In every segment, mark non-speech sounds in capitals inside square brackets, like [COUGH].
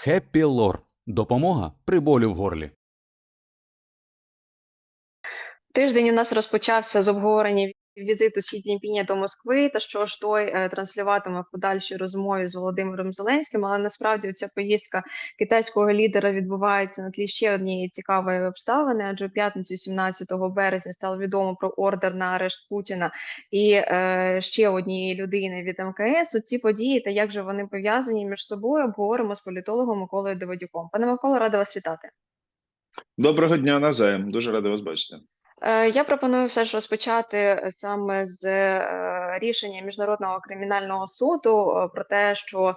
Хеппі Лор. Допомога при болі в горлі. Тиждень у нас розпочався з обговорення візиту Сі Цзіньпіня до Москви та що ж той е, транслюватиме в подальшій розмові з Володимиром Зеленським. Але насправді ця поїздка китайського лідера відбувається на тлі ще однієї цікавої обставини. Адже у п'ятницю, 17 березня, стало відомо про ордер на арешт Путіна і е, ще однієї людини від МКС. У ці події та як же вони пов'язані між собою, обговоримо з політологом Миколою Давидюком. Пане Миколо, рада вас вітати. Доброго дня навзаєм. Дуже радий вас бачити. Е, Я пропоную все ж розпочати е, саме з е, рішення міжнародного кримінального суду про те, що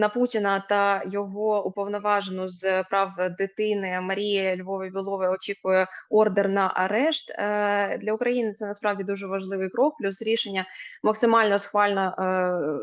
на Путіна та його уповноважену з прав дитини Марії Львові Білової очікує ордер на арешт. Е, Для України це насправді дуже важливий крок. Плюс рішення максимально схвально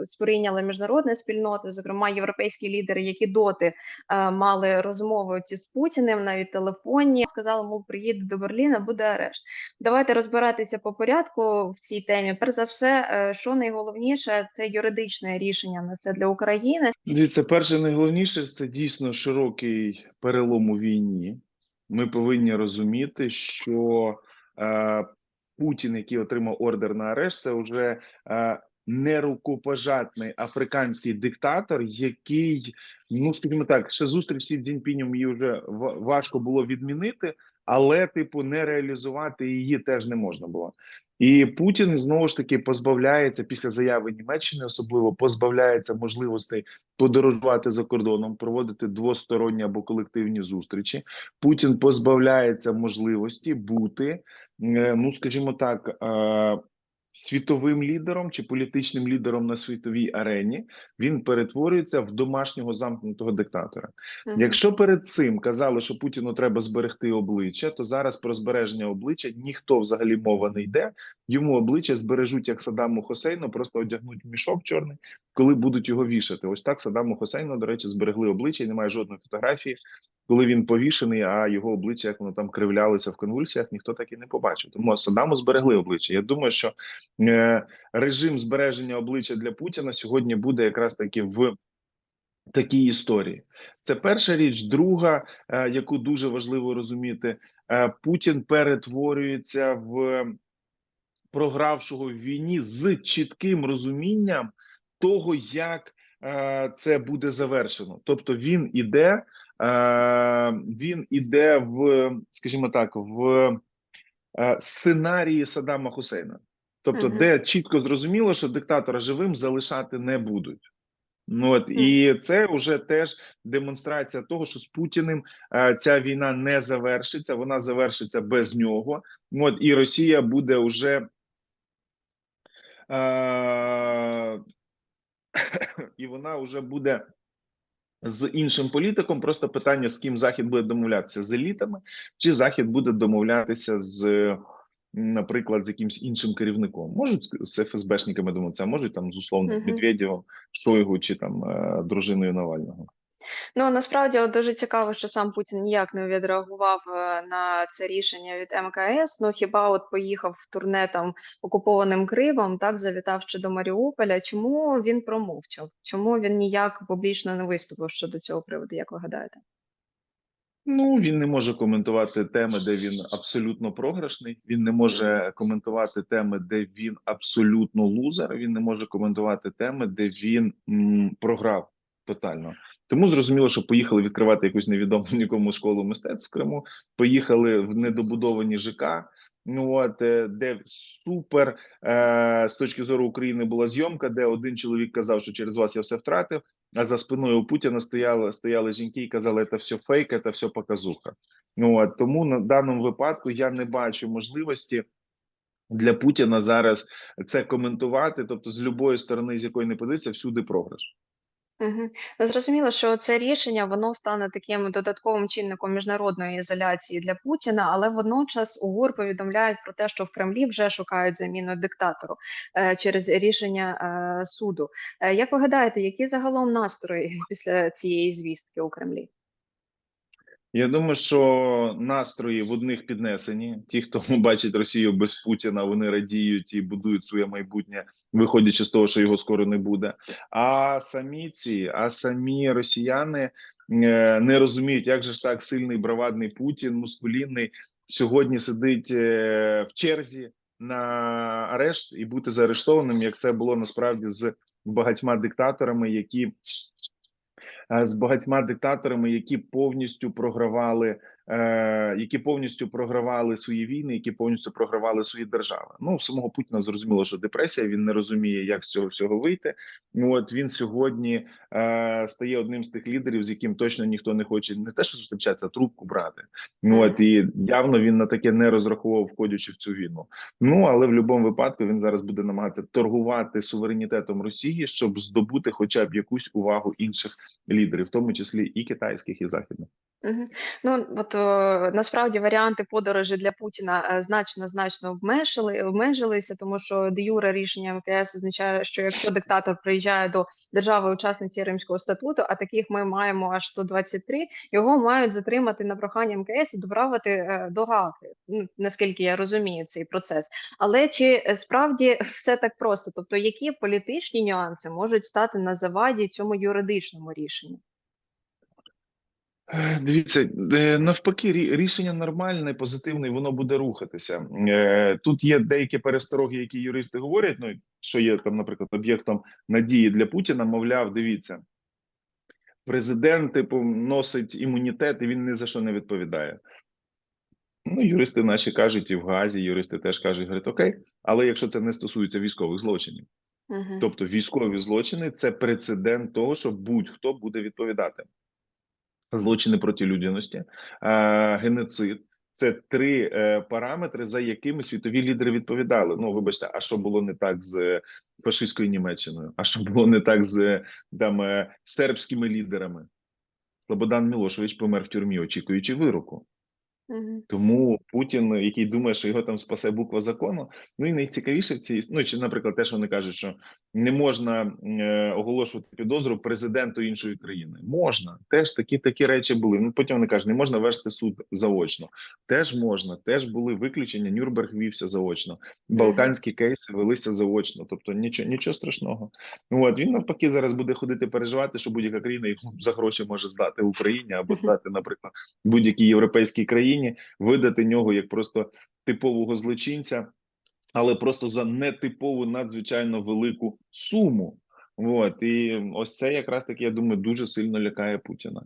е, сприйняли міжнародні спільноти, зокрема європейські лідери, які доти е, мали розмови ці з Путіним, навіть телефонні. Сказали, мов приїде до Берліна, буде арешт. Давайте розбиратися по порядку в цій темі. Перш за все, що найголовніше, це юридичне рішення на це для України. Дивіться, перше найголовніше це дійсно широкий перелом у війні. Ми повинні розуміти, що е, Путін, який отримав ордер на арешт, це вже е, нерукопожатний африканський диктатор, який, ну скажімо так, ще зустріч з Сі Цзіньпінем її вже важко було відмінити, але, типу, не реалізувати її теж не можна було. І Путін знову ж таки позбавляється після заяви Німеччини, особливо позбавляється можливостей подорожувати за кордоном, проводити двосторонні або колективні зустрічі. Путін позбавляється можливості бути, е, ну скажімо так, е, світовим лідером чи політичним лідером на світовій арені. Він перетворюється в домашнього замкнутого диктатора. Мгм. Якщо перед цим казали, що Путіну треба зберегти обличчя, то зараз про збереження обличчя ніхто взагалі мова не йде. Йому обличчя збережуть як Саддаму Хусейну, просто одягнуть мішок чорний, коли будуть його вішати. Ось так Саддаму Хусейну, до речі, зберегли обличчя. Немає жодної фотографії, коли він повішений, а його обличчя, як воно там кривлялося в конвульсіях, ніхто так і не побачив. Тому Саддаму зберегли обличчя. Я думаю, що е, режим збереження обличчя для Путіна сьогодні буде якраз таки в такій історії. Це перша річ. Друга, е, яку дуже важливо розуміти, е, Путін перетворюється в програвшого в війні з чітким розумінням того, як е, це буде завершено. Тобто він іде, е, він іде в, скажімо так, в е, сценарії Саддама Хусейна. Тобто, Мгм. де чітко зрозуміло, що диктатора живим залишати не будуть. Ну от і це вже теж демонстрація того, що з Путіним е, ця війна не завершиться, вона завершиться без нього. Ну, От і Росія буде вже [COUGHS] і вона вже буде з іншим політиком. Просто питання, з ким Захід буде домовлятися з елітами, чи Захід буде домовлятися з, наприклад, з якимсь іншим керівником. Можуть з- ФСБшниками домовитися, а можуть там з условно Мгм. Медведєвим, Шойгу чи там е, дружиною Навального. Ну насправді от дуже цікаво, що сам Путін ніяк не відреагував е, на це рішення від МКС. Ну хіба от поїхав в турне там окупованим Кримом, так завітав ще до Маріуполя. Чому він промовчав? Чому він ніяк публічно не виступив щодо цього приводу? Як ви гадаєте? Ну він не може коментувати теми, де він абсолютно програшний. Він не може коментувати теми, де він абсолютно лузер. Він не може коментувати теми, де він м, програв тотально. Тому зрозуміло, що поїхали відкривати якусь невідому [LAUGHS] нікому школу мистецтв в Криму. Поїхали в недобудовані ЖК. Ну от е, де супер е, з точки зору України була зйомка, де один чоловік казав, що через вас я все втратив. А за спиною у Путіна стояли стояли жінки і казали, це все фейк, це все показуха. Ну от тому на даному випадку я не бачу можливості для Путіна зараз це коментувати. Тобто, з любої сторони, з якої не подивиться, всюди програш. Угу. Ну, зрозуміло, що це рішення воно стане таким додатковим чинником міжнародної ізоляції для Путіна, але водночас УГУР повідомляють про те, що в Кремлі вже шукають заміну диктатору е, через рішення е, суду. Е, як ви гадаєте, які загалом настрої після цієї звістки у Кремлі? Я думаю, що настрої в одних піднесені. Ті, хто [LAUGHS] бачить Росію без Путіна, вони радіють і будують своє майбутнє, виходячи з того, що його скоро не буде. А самі ці, а самі росіяни е, не розуміють, як же ж так сильний бравадний Путін, мускулінний сьогодні сидить е, в черзі на арешт і бути заарештованим, як це було насправді з багатьма диктаторами, які з багатьма диктаторами, які повністю програвали, е, які повністю програвали свої війни, які повністю програвали свої держави. Ну самого Путіна зрозуміло, що депресія. Він не розуміє, як з цього всього вийти. Ну от він сьогодні е, стає одним з тих лідерів, з яким точно ніхто не хоче не те, що зустрічатися, а трубку брати. Ну от і явно він на таке не розраховував, входячи в цю війну. Ну але в будь-якому випадку він зараз буде намагатися торгувати суверенітетом Росії, щоб здобути хоча б якусь увагу інших лідерів, в тому числі і китайських, і західних. Ну, от о, насправді варіанти подорожі для Путіна е, значно значно обмежили, обмежилися, тому що де юре рішення МКС означає, що якщо диктатор приїжджає до держави-учасниці Римського статуту, а таких ми маємо аж 123, його мають затримати на прохання МКС і доправити е, до Гааги. Ну, наскільки я розумію цей процес. Але чи е, справді все так просто? Тобто, які політичні нюанси можуть стати на заваді цьому юридичному рішенню? Е, Дивіться, е, навпаки, рішення нормальне, позитивне, і воно буде рухатися. Е, Тут є деякі перестороги, які юристи говорять. Ну що є там, наприклад, об'єктом надії для Путіна. Мовляв, дивіться, президент типу носить імунітет, і він ні за що не відповідає. Ну, юристи наші кажуть, і в Газі юристи теж кажуть, говорять, окей, але якщо це не стосується військових злочинів. Мгм. Тобто військові злочини це прецедент того, що будь-хто буде відповідати. Злочини проти людяності, е, геноцид це три е, параметри, за якими світові лідери відповідали. Ну, вибачте, а що було не так з фашистською Німеччиною? А що було не так з там е, сербськими лідерами? Слободан Мілошевич помер в тюрмі, очікуючи вироку. Мгм. Тому Путін, який думає, що його там спасе буква закону, ну і найцікавіше в цій ну чи, наприклад, те, що вони кажуть, що не можна е, оголошувати підозру президенту іншої країни. Можна теж такі такі речі були. Ну потім вони кажуть, не можна вести суд заочно. Теж можна, теж були виключення. Нюрнберг вівся заочно. Балканські кейси велися заочно. Тобто нічого нічого страшного. Ну от він навпаки зараз буде ходити переживати, що будь-яка країна його за гроші може здати Україні або здати, наприклад, будь-якій європейській країні, видати нього як просто типового злочинця, але просто за нетипову надзвичайно велику суму. От і ось це якраз таки, я думаю, дуже сильно лякає Путіна.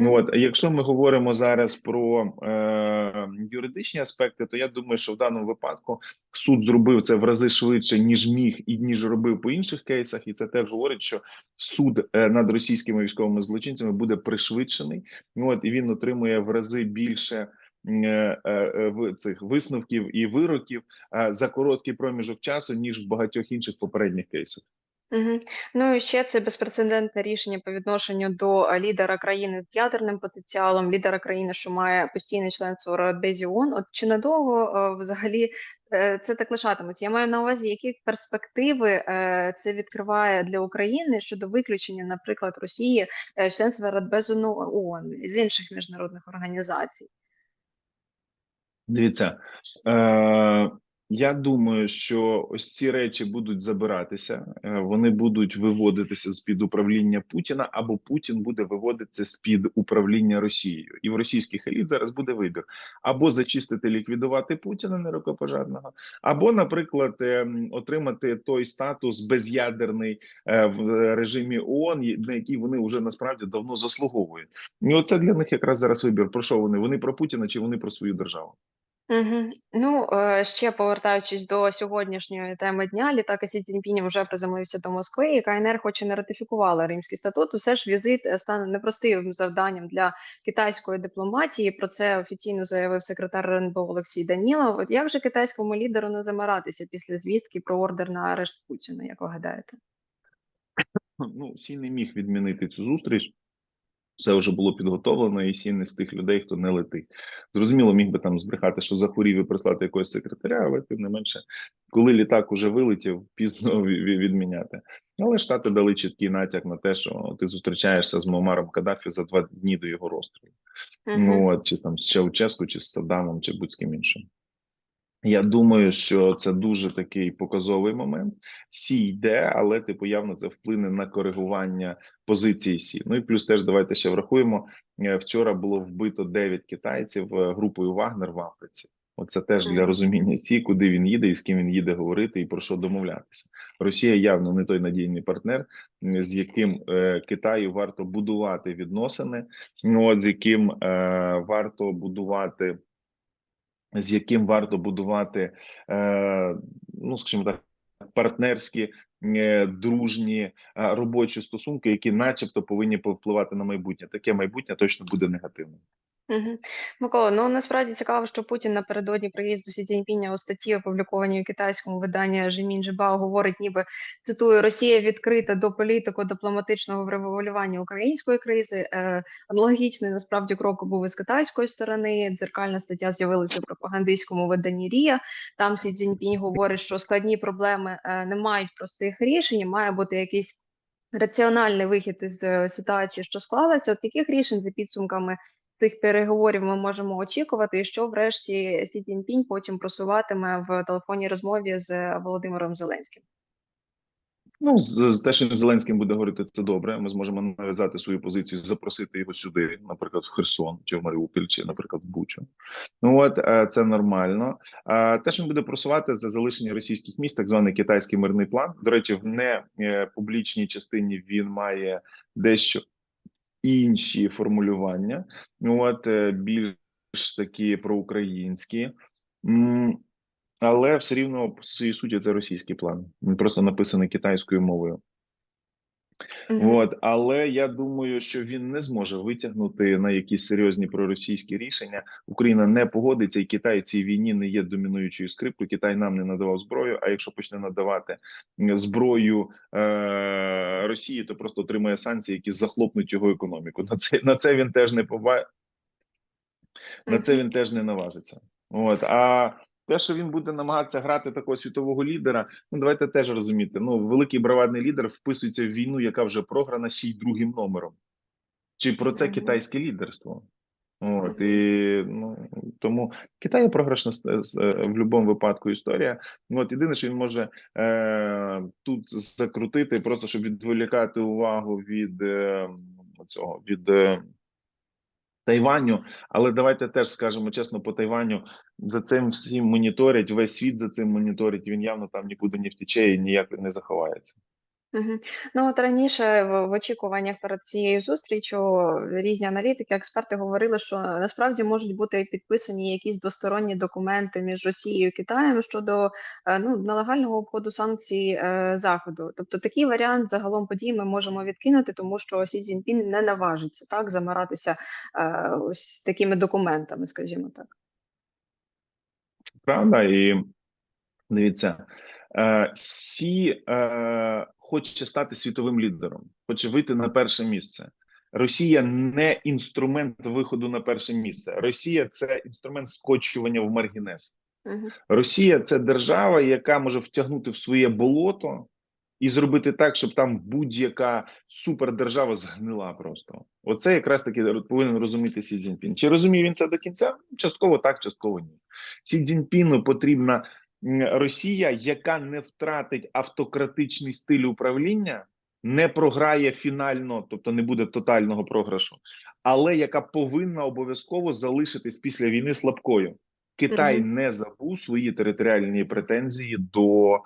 Ну от, якщо ми говоримо зараз про е, юридичні аспекти, то я думаю, що в даному випадку суд зробив це в рази швидше, ніж міг і ніж робив по інших кейсах, і це теж говорить, що суд е, над російськими військовими злочинцями буде пришвидшений. Ну от і він отримує в рази більше. Е, е, е, цих висновків і вироків за короткий проміжок часу ніж в багатьох інших попередніх кейсах. Мгм. Ну і ще це безпрецедентне рішення по відношенню до лідера країни з ядерним потенціалом, лідера країни, що має постійне членство Радбезі ООН. От чи надовго взагалі це так лишатиметься? Я маю на увазі, які перспективи це відкриває для України щодо виключення, наприклад, Росії членства Радбезу ну, ООН з інших міжнародних організацій. Дивіться, е, я думаю, що ось ці речі будуть забиратися, е, вони будуть виводитися з під управління Путіна, або Путін буде виводитися з під управління Росією. І в російських еліт зараз буде вибір: або зачистити, ліквідувати Путіна нерукопожарного, або, наприклад, е, отримати той статус без'ядерний е, в режимі ООН, на який вони вже насправді давно заслуговують. І оце для них якраз зараз вибір. Про що вони? Вони про Путіна чи вони про свою державу? Мгм. Ну, е, ще повертаючись до сьогоднішньої теми дня, літак Сі Цзіньпіня вже приземлився до Москви, і КНР хоч і не ратифікувала Римський статут, все ж візит е, стане непростим завданням для китайської дипломатії. Про це офіційно заявив секретар РНБО Олексій Данілов. От як же китайському лідеру не замиратися після звістки про ордер на арешт Путіна, як ви гадаєте? ну, Сі не міг відмінити цю зустріч. Все вже було підготовлено, і Сі не з тих людей, хто не летить. Зрозуміло, міг би там збрехати, що захворів і прислати якогось секретаря, але тим не менше, коли літак уже вилетів, пізно [LAUGHS] ві- ві- відміняти. Але Штати дали чіткий натяк на те, що ти зустрічаєшся з Муамаром Каддафі за два дні до його розстрілу. Мгм. Ну, от, чи там з Чауческу, чи з Саддамом, чи будь-ким іншим. Я думаю, що це дуже такий показовий момент. Сі йде, але типу явно це вплине на коригування позиції Сі. Ну і плюс теж давайте ще врахуємо. е, Вчора було вбито 9 китайців е, групою Вагнер в Африці. Оце теж для розуміння Сі, куди він їде і з ким він їде говорити, і про що домовлятися. Росія явно не той надійний партнер, з яким е, Китаю варто будувати відносини. Ну от з яким е, варто будувати з яким варто будувати, е, ну скажімо так, партнерські, е, дружні е, робочі стосунки, які, начебто, повинні повпливати на майбутнє. Таке майбутнє точно буде негативним. Микола, ну насправді цікаво, що Путін напередодні приїзду Сі Цзіньпіня у статті, опублікованій у китайському виданні Жемін Жибао, говорить, ніби цитую: Росія відкрита до політико-дипломатичного врегулювання української кризи. Е, аналогічний насправді крок був із китайської сторони. Дзеркальна стаття з'явилася в пропагандистському виданні Рія. Там Сі Цзіньпінь говорить, що складні проблеми е, не мають простих рішень, має бути якийсь. Раціональний вихід із е, ситуації, що склалася, от яких рішень за підсумками цих переговорів ми можемо очікувати, і що врешті Сі Цзіньпінь потім просуватиме в телефонній розмові з Володимиром Зеленським. Ну, з, з те, що Зеленським буде говорити, це добре. Ми зможемо нав'язати свою позицію, запросити його сюди, наприклад, в Херсон чи в Маріуполь, чи, наприклад, в Бучу. Ну от е, це нормально. А те, що він буде просувати за залишення російських міст, так званий китайський мирний план. До речі, в не е, публічній частині він має дещо інші формулювання. От е, більш такі проукраїнські. Але все рівно по своїй суті це російський план. Він просто написаний китайською мовою. Мгм. От, але я думаю, що він не зможе витягнути на якісь серйозні проросійські рішення. Україна не погодиться, і Китай в цій війні не є домінуючою скрипкою. Китай нам не надавав зброю. А якщо почне надавати зброю е- Росії, то просто отримає санкції, які захлопнуть його економіку. На це на це він теж не поба... на це він теж не наважиться. От а те, що він буде намагатися грати такого світового лідера, ну давайте теж розуміти. Ну, великий бравадний лідер вписується в війну, яка вже програна ще й другим номером. Чи про це Мгм. китайське лідерство? От і ну тому Китай програшна е, в будь-якому випадку історія. От єдине, що він може е, тут закрутити, просто щоб відволікати увагу від е, цього від. Е, Тайваню, але давайте теж скажемо чесно, по Тайваню за цим всім моніторять, весь світ за цим моніторить. Він явно там нікуди не втече і ніяк не заховається. Ну от раніше в, в очікуваннях перед цією зустрічю різні аналітики, експерти говорили, що насправді можуть бути підписані якісь двосторонні документи між Росією і Китаєм щодо е, ну нелегального обходу санкцій е, заходу. Тобто такий варіант загалом подій ми можемо відкинути, тому що Сі Цзіньпін не наважиться так замиратися е, ось такими документами, скажімо так. Правда, і дивіться, е, Сі е, хоче стати світовим лідером, хоче вийти на перше місце. Росія не інструмент виходу на перше місце. Росія це інструмент скочування в маргінез. Мгм. Росія це держава, яка може втягнути в своє болото і зробити так, щоб там будь-яка супердержава згнила просто. Оце якраз таки повинен розуміти Сі Цзіньпін. Чи розуміє він це до кінця? Частково так, частково ні. Сі Цзіньпіну потрібна Росія, яка не втратить автократичний стиль управління, не програє фінально, тобто не буде тотального програшу, але яка повинна обов'язково залишитись після війни слабкою. Китай не забув свої територіальні претензії до е,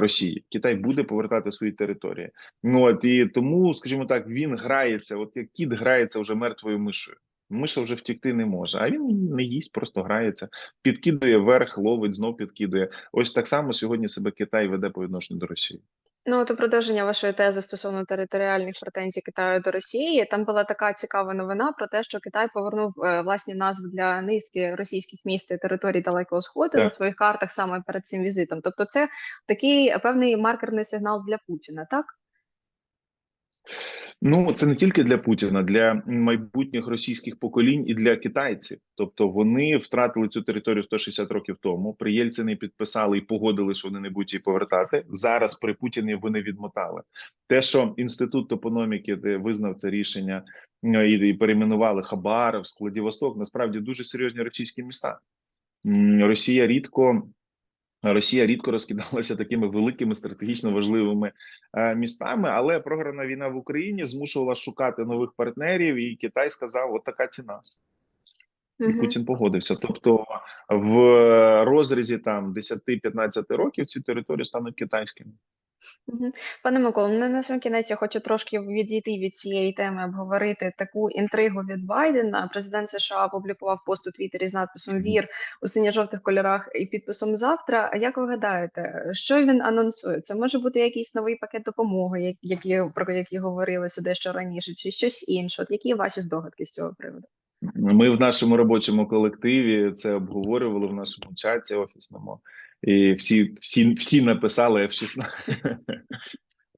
Росії. Китай буде повертати свої території. Ну от і тому, скажімо так, він грається, от як кіт грається вже мертвою мишою. Миша вже втікти не може, а він не їсть, просто грається, підкидує вверх, ловить, знов підкидує. Ось так само сьогодні себе Китай веде по відношенню до Росії. Ну, то продовження вашої тези стосовно територіальних претензій Китаю до Росії. Там була така цікава новина про те, що Китай повернув е, власні назви для низки російських міст і територій Далекого Сходу Так. на своїх картах саме перед цим візитом. Тобто, це такий певний маркерний сигнал для Путіна, так? Ну це не тільки для Путіна, для майбутніх російських поколінь і для китайців. Тобто вони втратили цю територію 160 років тому. При Єльцині підписали і погодили, що вони не будуть її повертати. Зараз при Путіні вони відмотали те, що інститут топономіки де визнав це рішення е, і, перейменували Хабаровськ, Владивосток. Насправді дуже серйозні російські міста. Росія рідко. Росія рідко розкидалася такими великими стратегічно важливими е, містами, але програна війна в Україні змушувала шукати нових партнерів, і Китай сказав: от така ціна. І. Путін погодився. Тобто, в розрізі там 10-15 років ці території стануть китайськими. Пане Миколо, ну на сам кінець я хочу трошки відійти від цієї теми, обговорити таку інтригу від Байдена. Президент США опублікував пост у Твіттері з надписом Вір у синьо-жовтих кольорах і підписом завтра. А як ви гадаєте, що він анонсує? Це може бути якийсь новий пакет допомоги, як- які про які говорилося дещо раніше, чи щось інше? От які ваші здогадки з цього приводу? Ми в нашому робочому колективі це обговорювали в нашому чаті офісному, і всі, всі, всі написали F-16. [LAUGHS]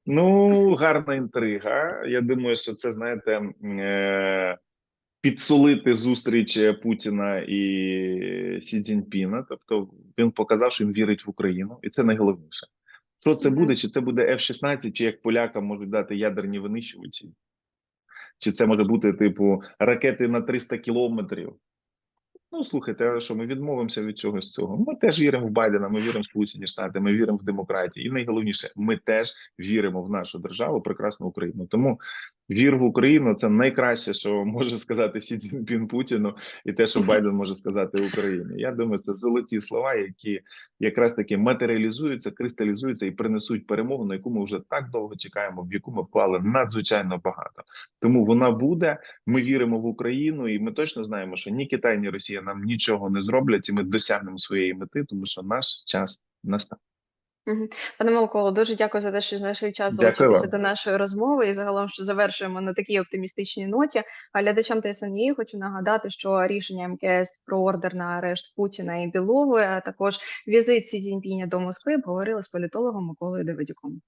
Ну, гарна інтрига. Я думаю, що це знаєте. Е- Підсолити зустріч Путіна і Сі Цзіньпіна. Тобто він показав, що він вірить в Україну, і це найголовніше. Що це буде? Чи це буде F-16, чи як полякам можуть дати ядерні винищувачі? Чи це може бути типу ракети на 300 кілометрів? Ну слухайте, а що ми відмовимося від чогось цього? Ми теж віримо в Байдена, ми віримо в Сполучені Штати, ми віримо в демократію. І найголовніше, ми теж віримо в нашу державу, прекрасну Україну. Тому вір в Україну це найкраще, що може сказати Сі Цзіньпін Путіну, і те, що Байден може сказати Україні. Я думаю, це золоті слова, які якраз таки матеріалізуються, кристалізуються і принесуть перемогу, на яку ми вже так довго чекаємо, в яку ми вклали надзвичайно багато. Тому вона буде. Ми віримо в Україну, і ми точно знаємо, що ні Китай, ні Росія нам нічого не зроблять, і ми досягнемо своєї мети, тому що наш час настав. Пане Миколо, дуже дякую за те, що знайшли час долучитися до нашої розмови. І загалом, що завершуємо на такій оптимістичній ноті. А глядачам ТСНЄ хочу нагадати, що рішення МКС про ордер на арешт Путіна і Білови, а також візит Сі Цзіньпіня до Москви обговорили з політологом Миколою Давидюком.